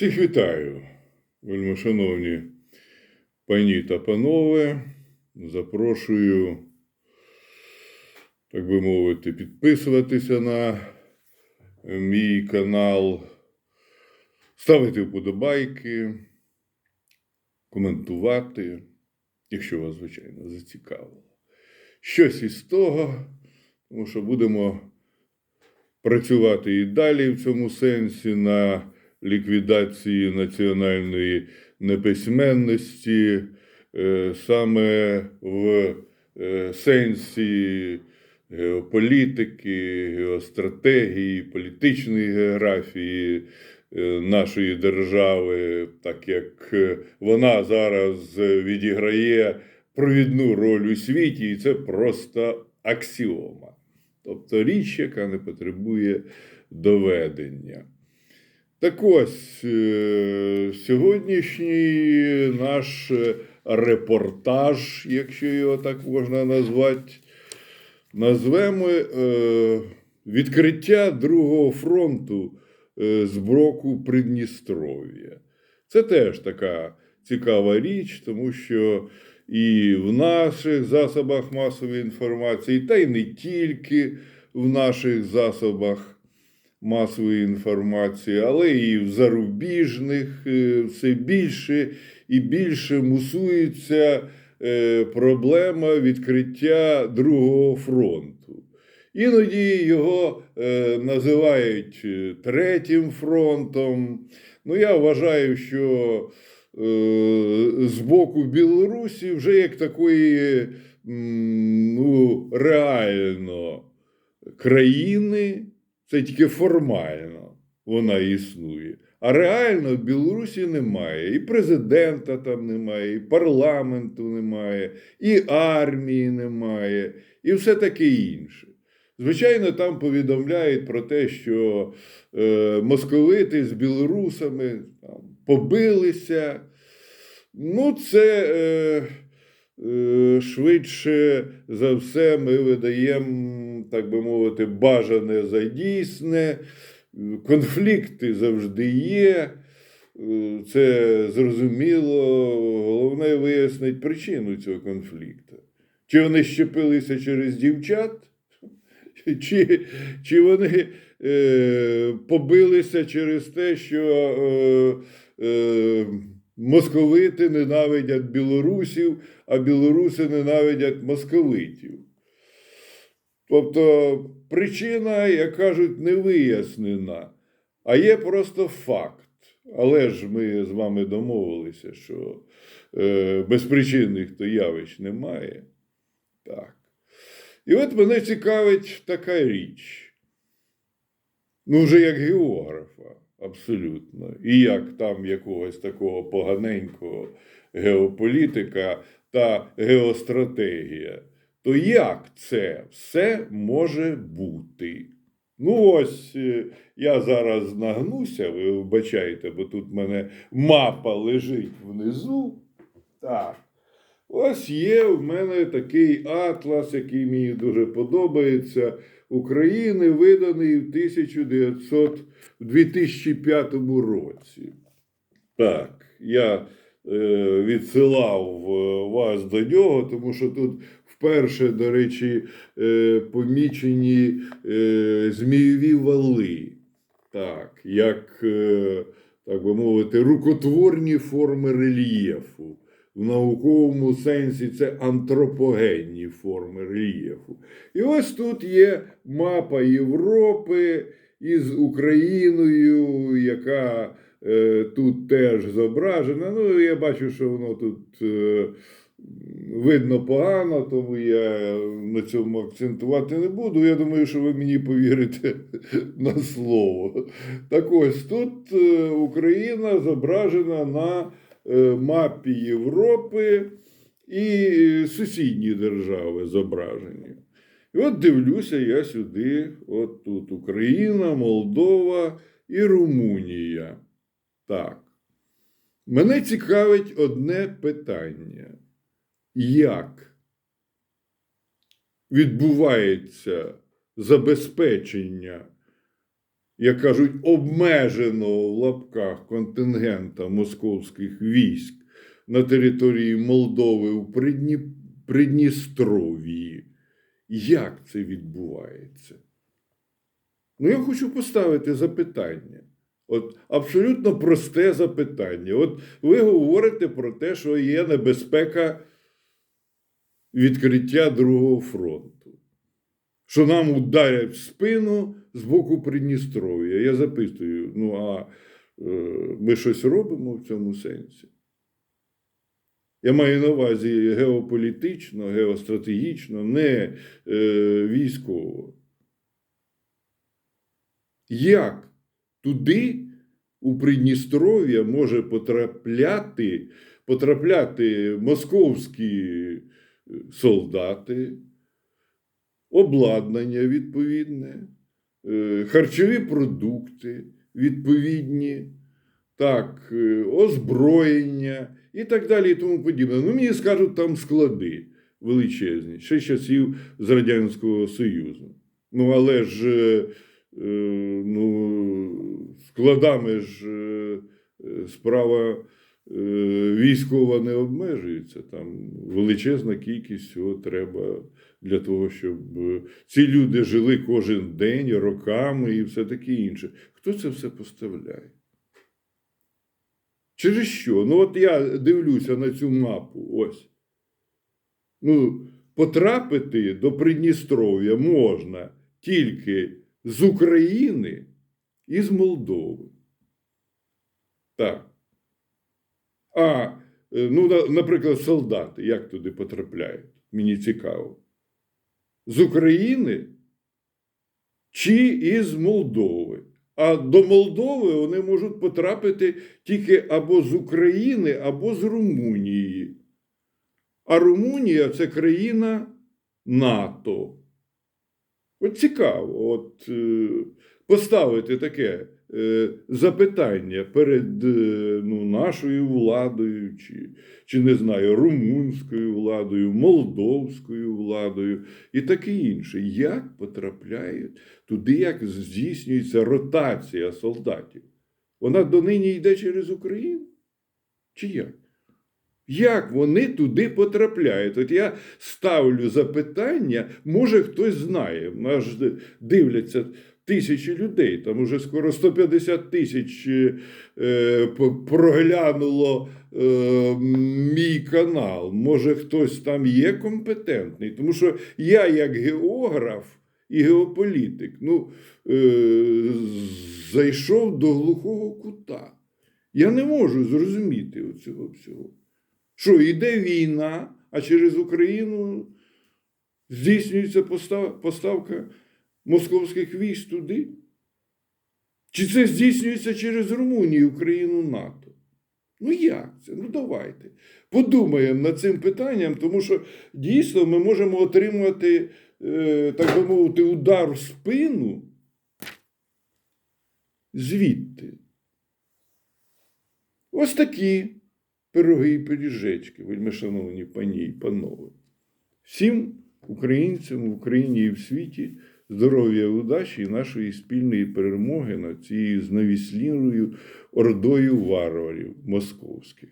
Всіх вітаю, вельмишановні пані та панове. Запрошую, так би мовити, підписуватися на мій канал, ставити вподобайки, коментувати, якщо вас, звичайно, зацікавило. Щось із того, тому що будемо працювати і далі в цьому сенсі на ліквідації національної неписьменності, е, саме в е, сенсі геополітики, геостратегії, політичної географії е, нашої держави, так як вона зараз відіграє провідну роль у світі, і це просто аксіома. Тобто річ, яка не потребує доведення. Так ось, е, сьогоднішній наш репортаж, якщо його так можна назвати, назвемо е, відкриття Другого фронту е, з боку Придністров'я. Це теж така цікава річ, тому що і в наших засобах масової інформації, та й не тільки в наших засобах масової інформації, але і в зарубіжних е, все більше і більше мусується е, проблема відкриття Другого фронту. Іноді його е, називають третім фронтом. Ну, я вважаю, що з боку Білорусі вже як такої ну, реально країни, це тільки формально вона існує. А реально в Білорусі немає. І президента там немає, і парламенту немає, і армії немає, і все таке інше. Звичайно, там повідомляють про те, що е, московити з білорусами там, побилися. Ну, це е, е, швидше за все ми видаємо, так би мовити, бажане за дійсне. Конфлікти завжди є. Це зрозуміло. Головне вияснити причину цього конфлікту. Чи вони щепилися через дівчат? Чи, чи вони е, побилися через те, що е, е, московити ненавидять білорусів, а білоруси ненавидять московитів? Тобто причина, як кажуть, не вияснена, а є просто факт. Але ж ми з вами домовилися, що е, безпричинних то явищ немає. Так. І от мене цікавить така річ. Ну, вже як географа, абсолютно. І як там якогось такого поганенького геополітика та геостратегія. То як це все може бути? Ну, ось е, я зараз нагнуся, ви вбачаєте, бо тут в мене мапа лежить внизу. Так. Ось є в мене такий атлас, який мені дуже подобається. України, виданий в 1900, в 2005 році. Так, я е, відсилав е, вас до нього, тому що тут вперше, до речі, е, помічені е, змійові вали. Так, як, е, так би мовити, рукотворні форми рельєфу. В науковому сенсі це антропогенні форми рельєфу. І ось тут є мапа Європи із Україною, яка е, тут теж зображена. Ну, я бачу, що воно тут видно погано, тому я на цьому акцентувати не буду. Я думаю, що ви мені повірите на слово. Так ось тут е, Україна зображена на е, мапі Європи і е, сусідні держави зображені. І от дивлюся я сюди, от тут Україна, Молдова і Румунія. Так. Мене цікавить одне питання. Як відбувається забезпечення як кажуть, обмеженого в лапках контингента московських військ на території Молдови у Придні... Придністров'ї. Як це відбувається? Ну, я хочу поставити запитання. От абсолютно просте запитання. От ви говорите про те, що є небезпека відкриття Другого фронту, що нам ударять в спину з боку Придністров'я. Я запитую: ну а е, ми щось робимо в цьому сенсі? Я маю на увазі геополітично, геостратегічно, не е, військово. Як туди, у Придністров'я, може потрапляти, потрапляти московські солдати, обладнання відповідне, е, харчові продукти відповідні, так, е, озброєння і так далі, і тому подібне. Ну, мені скажуть, там склади величезні, ще з часів з Радянського Союзу. Ну, але ж е, ну, складами ж справа військова не обмежується. Там величезна кількість всього треба для того, щоб е, ці люди жили кожен день, роками і все таке інше. Хто це все поставляє? Через що? Ну, от я дивлюся на цю мапу. Ось. Ну, потрапити до Придністров'я можна тільки з України і з Молдови. Так. А, е, ну, наприклад, солдати, як туди потрапляють? Мені цікаво. З України чи із Молдови. А до Молдови вони можуть потрапити тільки або з України, або з Румунії. А Румунія це країна НАТО. От цікаво, от е, поставити таке запитання перед е, ну, нашою владою, чи, чи не знаю, румунською владою, молдовською владою і таке інше. Як потрапляють туди, як здійснюється ротація солдатів? Вона донині йде через Україну? Чи як? Як вони туди потрапляють? От я ставлю запитання, може хтось знає. Нас дивляться тисячі людей, там уже скоро 150 тисяч е, проглянуло е, мій канал. Може, хтось там є компетентний, тому що я, як географ і геополітик, ну, е, зайшов до глухого кута. Я не можу зрозуміти цього всього. Що йде війна, а через Україну здійснюється постав- поставка московських військ туди? Чи це здійснюється через Румунію, Україну, НАТО? Ну як це? Ну давайте. Подумаємо над цим питанням, тому що дійсно ми можемо отримати, е, так би мовити, удар в спину звідти. Ось такі пироги і пиріжечки, вельми шановні пані і панове. Всім українцям в Україні і в світі здоров'я, удачі і нашої спільної перемоги над цією знавісліною ордою варварів московських.